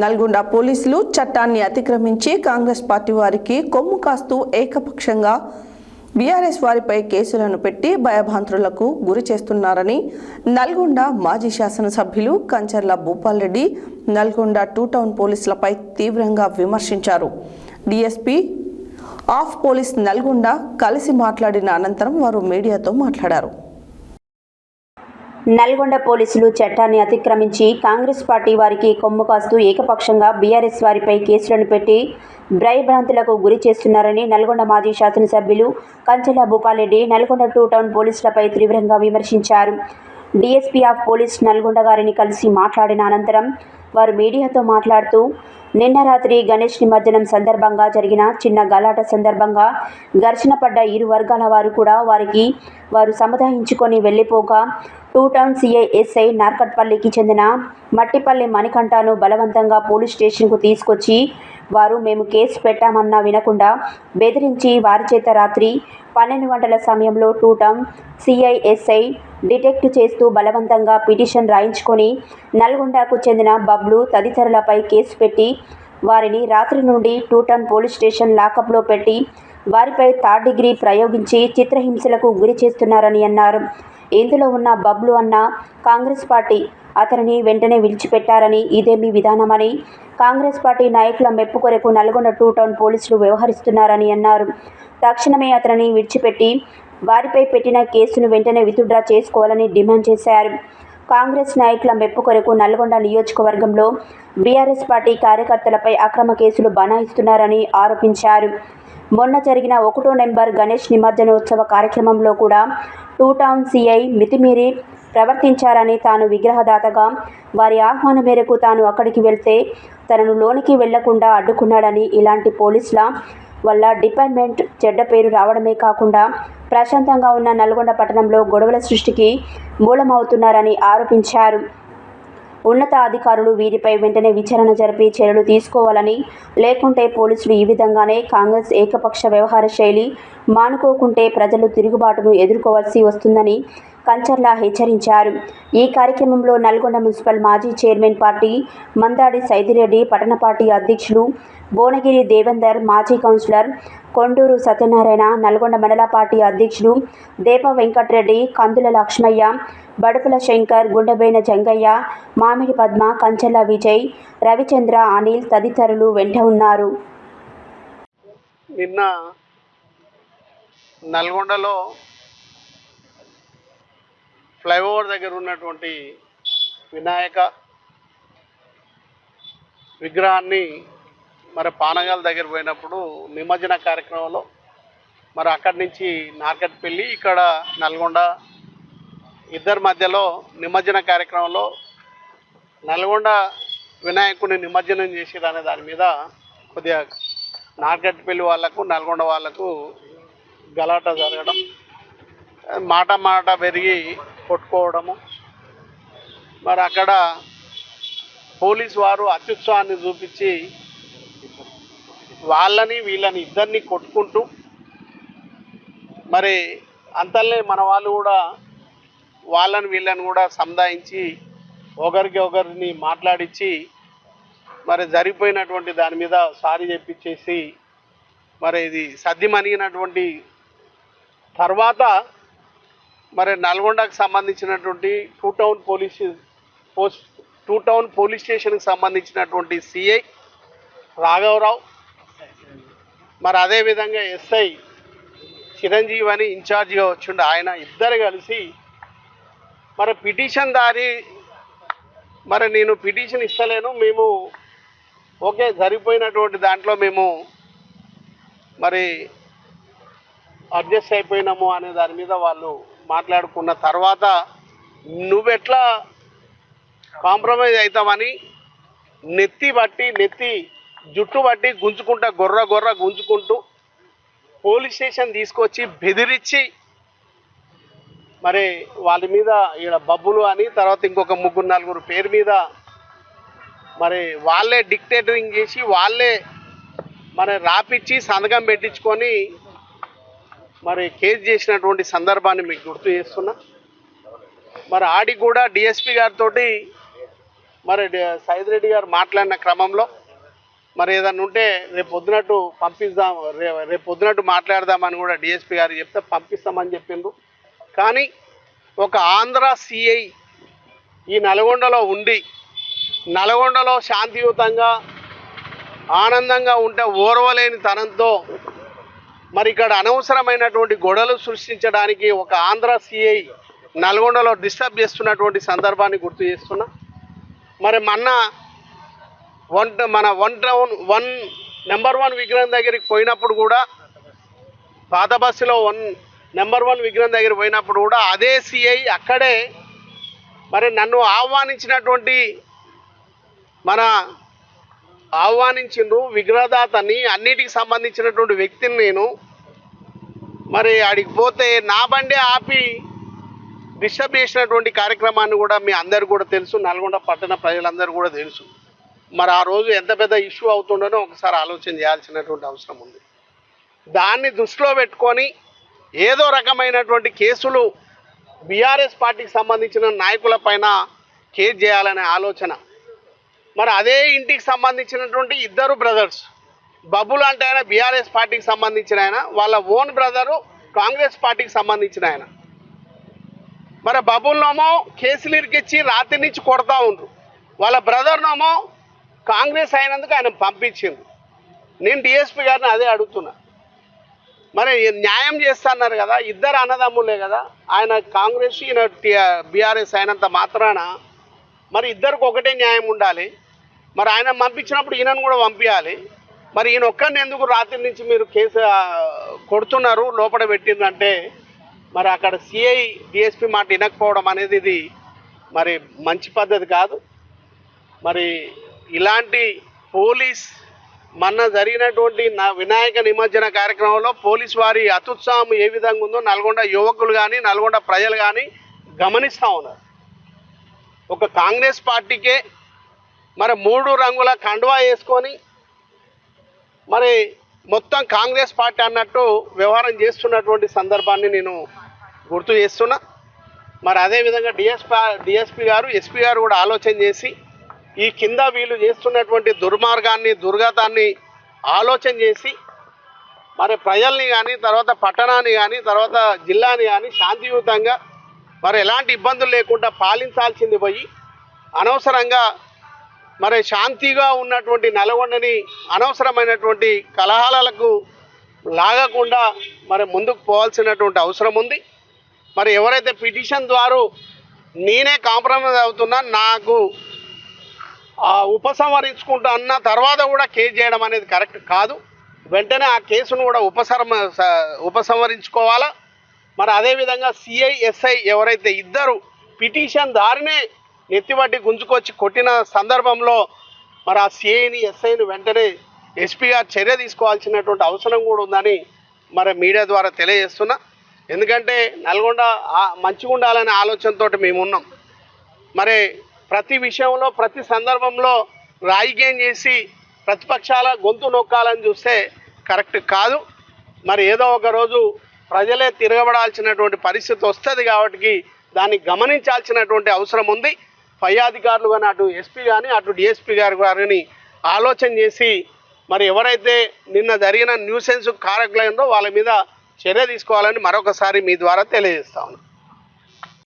నల్గొండ పోలీసులు చట్టాన్ని అతిక్రమించి కాంగ్రెస్ పార్టీ వారికి కొమ్ము కాస్తూ ఏకపక్షంగా బీఆర్ఎస్ వారిపై కేసులను పెట్టి భయభ్రాంతులకు గురి చేస్తున్నారని నల్గొండ మాజీ శాసనసభ్యులు కంచర్ల భూపాల్ రెడ్డి నల్గొండ టూ టౌన్ పోలీసులపై తీవ్రంగా విమర్శించారు. డీఎస్పీ ఆఫ్ పోలీస్ నల్గొండ కలిసి మాట్లాడిన అనంతరం వారు మీడియాతో మాట్లాడారు. నల్గొండ పోలీసులు చట్టాన్ని అతిక్రమించి కాంగ్రెస్ పార్టీ వారికి కొమ్ము కాస్తూ ఏకపక్షంగా బీఆర్ఎస్ వారిపై కేసులను పెట్టి భ్రయభ్రాంతులకు గురి చేస్తున్నారని నల్గొండ మాజీ శాసనసభ్యులు కంచెల భూపాలరెడ్డి నల్గొండ టూ టౌన్ పోలీసులపై తీవ్రంగా విమర్శించారు. డీఎస్పీ ఆఫ్ పోలీస్ నల్గొండ గారిని కలిసి మాట్లాడిన అనంతరం వారు మీడియాతో మాట్లాడుతూ నిన్న రాత్రి గణేష్ నిమజ్జనం సందర్భంగా జరిగిన చిన్న గలాట సందర్భంగా ఘర్షణ పడ్డ ఇరు వర్గాల వారు కూడా వారికి వారు సముదాయించుకొని వెళ్ళిపోగా టూ టౌన్ సీఐ ఎస్ఐ నార్కట్పల్లికి చెందిన మట్టిపల్లి మణికంఠను బలవంతంగా పోలీస్ స్టేషన్కు తీసుకొచ్చి వారు మేము కేసు పెట్టామన్నా వినకుండా బెదిరించి వారి చేత రాత్రి పన్నెండు గంటల సమయంలో two town CI SI detect చేస్తూ బలవంతంగా పిటిషన్ రాయించుకొని నల్గొండకు చెందిన బబ్లు తదితరులపై కేసు పెట్టి వారిని రాత్రి నుండి టూ టౌన్ పోలీస్ స్టేషన్ లాకప్లో పెట్టి వారిపై థర్డ్ డిగ్రీ ప్రయోగించి చిత్రహింసలకు గురి చేస్తున్నారని అన్నారు. ఇందులో ఉన్న బబ్లు అన్న కాంగ్రెస్ పార్టీ అతనిని వెంటనే విడిచిపెట్టారని ఇదే మీ విధానమని కాంగ్రెస్ పార్టీ నాయకుల మెప్పు కొరకు నల్గొండ టూ టౌన్ పోలీసులు వ్యవహరిస్తున్నారని అన్నారు. తక్షణమే అతనిని విడిచిపెట్టి వారిపై పెట్టిన కేసును వెంటనే విత్డ్రా చేసుకోవాలని డిమాండ్ చేశారు. కాంగ్రెస్ నాయకుల మెప్పు కొరకు నల్గొండ నియోజకవర్గంలో బీఆర్ఎస్ పార్టీ కార్యకర్తలపై అక్రమ కేసులు బనాయిస్తున్నారని ఆరోపించారు. మొన్న జరిగిన ఒకటో నెంబర్ గణేష్ నిమజ్జనోత్సవ కార్యక్రమంలో కూడా టూ టౌన్ సిఐ మితిమీరి ప్రవర్తించారని తాను విగ్రహదాతగా వారి ఆహ్వానం మేరకు తాను అక్కడికి వెళ్తే తనను లోనికి వెళ్ళకుండా అడ్డుకున్నాడని ఇలాంటి పోలీసుల వల్ల డిపార్ట్మెంట్ చెడ్డ పేరు రావడమే కాకుండా ప్రశాంతంగా ఉన్న నల్గొండ పట్టణంలో గొడవల సృష్టికి మూలమవుతున్నారని ఆరోపించారు. ఉన్నత అధికారులు వీరిపై వెంటనే విచారణ జరిపి చర్యలు తీసుకోవాలని లేకుంటే పోలీసులు ఈ విధంగానే కాంగ్రెస్ ఏకపక్ష వ్యవహార శైలి మానుకోకుంటే ప్రజలు తిరుగుబాటును ఎదుర్కోవాల్సి వస్తుందని కంచర్ల హెచ్చరించారు. ఈ కార్యక్రమంలో నల్గొండ మున్సిపల్ మాజీ చైర్మన్ పార్టీ మందాడి సైదిరెడ్డి పట్టణ పార్టీ అధ్యక్షులు భువనగిరి దేవేందర్ మాజీ కౌన్సిలర్ కొండూరు సత్యనారాయణ నల్గొండ మండల పార్టీ అధ్యక్షుడు దేప వెంకట్రెడ్డి కందుల లక్ష్మయ్య బడుపుల శంకర్ గుండెబేన జంగయ్య మామిడి పద్మ కంచెల విజయ్ రవిచంద్ర అనిల్ తదితరులు వెంట ఉన్నారు. నిన్న నల్గొండలో ఫ్లైఓవర్ దగ్గర ఉన్నటువంటి వినాయక విగ్రహాన్ని మరి పానగాల దగ్గర పోయినప్పుడు నిమజ్జన కార్యక్రమంలో మరి అక్కడి నుంచి నార్కట్పల్లి ఇక్కడ నల్గొండ ఇద్దరి మధ్యలో నిమజ్జన కార్యక్రమంలో నల్గొండ వినాయకుడిని నిమజ్జనం చేసేది దాని మీద కొద్దిగా నార్కట్పల్లి వాళ్ళకు నల్గొండ వాళ్ళకు గలాట జరగడం మాట మాట పెరిగి కొట్టుకోవడము. మరి అక్కడ పోలీస్ వారు అత్యుత్సాహాన్ని చూపించి వాళ్ళని వీళ్ళని ఇద్దరిని కొట్టుకుంటూ మరి అంతలే మన వాళ్ళు కూడా వాళ్ళని వీళ్ళని కూడా సముదాయించి ఒకరికి ఒకరిని మాట్లాడించి మరి జరిగిపోయినటువంటి దాని మీద సారీ చెప్పించేసి మరి ఇది సద్దిమణిగినటువంటి తర్వాత మరి నల్గొండకు సంబంధించినటువంటి two town police post two town police స్టేషన్కి సంబంధించినటువంటి సిఐ రాఘవరావు మరి అదేవిధంగా ఎస్ఐ చిరంజీవి అని ఇన్ఛార్జిగా వచ్చిండు. ఆయన ఇద్దరు కలిసి మరి పిటిషన్ దారి మరి నేను పిటిషన్ ఇస్తలేను. మేము ఓకే జరిగిపోయినటువంటి దాంట్లో మేము మరి అడ్జస్ట్ అయిపోయినాము అనే దాని మీద వాళ్ళు మాట్లాడుకున్న తర్వాత నువ్వెట్లా కాంప్రమైజ్ అవుతామని నెత్తి బట్టి నెత్తి జుట్టు పట్టి గుంజుకుంటా గొర్ర గొర్ర గుంజుకుంటూ పోలీస్ స్టేషన్ తీసుకొచ్చి బెదిరించి మరి వాళ్ళ మీద ఈడ బబ్బులు అని తర్వాత ఇంకొక ముగ్గురు నలుగురు పేరు మీద మరి వాళ్ళే డిక్టేటరింగ్ చేసి వాళ్ళే మరి రాపిచ్చి సంతకం పెట్టించుకొని మరి కేసు చేసినటువంటి సందర్భాన్ని మీకు గుర్తు చేస్తున్నా. మరి ఆడి కూడా డిఎస్పి గారితో మరి సైదిరెడ్డి సైద్ రెడ్డి గారు మాట్లాడిన క్రమంలో మరి ఏదన్నా ఉంటే రేపు పొద్దునట్టు పంపిద్దాం రే రేపు పొద్దునట్టు మాట్లాడదామని కూడా డిఎస్పీ గారు చెప్తే పంపిస్తామని చెప్పిండ్రు. కానీ ఒక ఆంధ్ర సిఐ ఈ నల్గొండలో ఉండి నల్గొండలో శాంతియుతంగా ఆనందంగా ఉంటే ఓర్వలేని తనంతో మరి ఇక్కడ అనవసరమైనటువంటి గొడవలు సృష్టించడానికి ఒక ఆంధ్ర సిఐ నల్గొండలో డిస్టర్బ్ చేస్తున్నటువంటి సందర్భాన్ని గుర్తు చేస్తున్నా. మరి మొన్న వన్ మన one town one number one విగ్రహం దగ్గరికి పోయినప్పుడు కూడా పాత బస్సులో వన్ నెంబర్ వన్ విగ్రహం దగ్గర పోయినప్పుడు కూడా అదే సిఐ అక్కడే మరి నన్ను ఆహ్వానించినటువంటి మన ఆహ్వానించిండ్రు విగ్రహదాతని అన్నిటికి సంబంధించినటువంటి వ్యక్తిని నేను. మరి అడిగి పోతే నా బండే ఆపి డిస్టర్బ్ చేసినటువంటి కార్యక్రమాన్ని కూడా మీ అందరు కూడా తెలుసు. నల్గొండ పట్టణ ప్రజలందరూ కూడా తెలుసు. మరి ఆ రోజు ఎంత పెద్ద ఇష్యూ అవుతుండనో ఒకసారి ఆలోచన చేయాల్సినటువంటి అవసరం ఉంది. దాన్ని దృష్టిలో పెట్టుకొని ఏదో రకమైనటువంటి కేసులు బీఆర్ఎస్ పార్టీకి సంబంధించిన నాయకుల పైన కేసు చేయాలనే ఆలోచన. మరి అదే ఇంటికి సంబంధించినటువంటి ఇద్దరు బ్రదర్స్ బబ్బులు అంటే ఆయన బీఆర్ఎస్ పార్టీకి సంబంధించిన ఆయన వాళ్ళ ఓన్ బ్రదరు కాంగ్రెస్ పార్టీకి సంబంధించిన ఆయన. మరి బబుల్నోమో కేసులు ఇరికిచ్చి రాత్రి నుంచి కొడతా ఉండ్రు. వాళ్ళ బ్రదర్నోమో కాంగ్రెస్ అయినందుకు ఆయన పంపించింది నేను డిఎస్పీ గారిని అదే అడుగుతున్నా. మరి న్యాయం చేస్తున్నారు కదా ఇద్దరు అన్నదమ్ములే కదా ఆయన కాంగ్రెస్ ఈయన బీఆర్ఎస్ అయినంత మాత్రాన మరి ఇద్దరికి ఒకటే న్యాయం ఉండాలి. మరి ఆయన పంపించినప్పుడు ఈయనను కూడా పంపించాలి. మరి ఈయన ఒక్కరిని ఎందుకు రాత్రి నుంచి మీరు కేసు కొడుతున్నారు లోపల పెట్టిందంటే మరి అక్కడ సిఐ డిఎస్పి మాట వినకపోవడం అనేది ఇది మరి మంచి పద్ధతి కాదు. మరి ఇలాంటి పోలీస్ మొన్న జరిగినటువంటి నా వినాయక నిమజ్జన కార్యక్రమంలో పోలీస్ వారి అతుత్సాహం ఏ విధంగా ఉందో నల్గొండ యువకులు కానీ నల్గొండ ప్రజలు కానీ గమనిస్తూ ఉన్నారు. ఒక కాంగ్రెస్ పార్టీకే మరి మూడు రంగుల కండువా వేసుకొని మరి మొత్తం కాంగ్రెస్ పార్టీ అన్నట్టు వ్యవహారం చేస్తున్నటువంటి సందర్భాన్ని నేను గుర్తు చేస్తున్నా. మరి అదేవిధంగా డిఎస్పీ డిఎస్పీ గారు ఎస్పీ గారు కూడా ఆలోచన చేసి ఈ కింద వీళ్ళు చేస్తున్నటువంటి దుర్మార్గాన్ని దుర్గతాన్ని ఆలోచన చేసి మరి ప్రజల్ని కానీ తర్వాత పట్టణాన్ని కానీ తర్వాత జిల్లాని కానీ శాంతియుతంగా మరి ఎలాంటి ఇబ్బందులు లేకుండా పాలించాల్సింది పోయి అనవసరంగా మరి శాంతిగా ఉన్నటువంటి నల్గొండని అనవసరమైనటువంటి కలహాలకు లాగకుండా మరి ముందుకు పోవాల్సినటువంటి అవసరం ఉంది. మరి ఎవరైతే పిటిషన్ ద్వారా నేనే కాంప్రమైజ్ అవుతున్నా నాకు ఉపసంహరించుకుంటా అన్న తర్వాత కూడా కేసు చేయడం అనేది కరెక్ట్ కాదు. వెంటనే ఆ కేసును కూడా ఉపసంహ ఉపసంహరించుకోవాలా? మరి అదేవిధంగా సిఐ ఎస్ఐ ఎవరైతే ఇద్దరు పిటిషన్ దారినే నెత్తిబట్టి గుంజుకొచ్చి కొట్టిన సందర్భంలో మరి ఆ సిఐని ఎస్ఐని వెంటనే ఎస్పీగా చర్య తీసుకోవాల్సినటువంటి అవసరం కూడా ఉందని మరి మీడియా ద్వారా తెలియజేస్తున్నా. ఎందుకంటే నల్గొండ మంచిగా ఉండాలనే ఆలోచనతోటి మేము ఉన్నాం మరి ప్రతి విషయంలో ప్రతి సందర్భంలో రాయిగేం చేసి ప్రతిపక్షాల గొంతు నొక్కాలని చూస్తే కరెక్ట్ కాదు. మరి ఏదో ఒక రోజు ప్రజలే తిరగబడాల్సినటువంటి పరిస్థితి వస్తుంది కాబట్టి దాన్ని గమనించాల్సినటువంటి అవసరం ఉంది. పై అధికారులు కానీ అటు ఎస్పీ కానీ అటు డిఎస్పీ గారు కానీ ఆలోచన చేసి మరి ఎవరైతే నిన్న జరిగిన న్యూసెన్స్ కారకులైందో వాళ్ళ మీద చర్య తీసుకోవాలని మరొకసారి మీ ద్వారా తెలియజేస్తా ఉన్నాను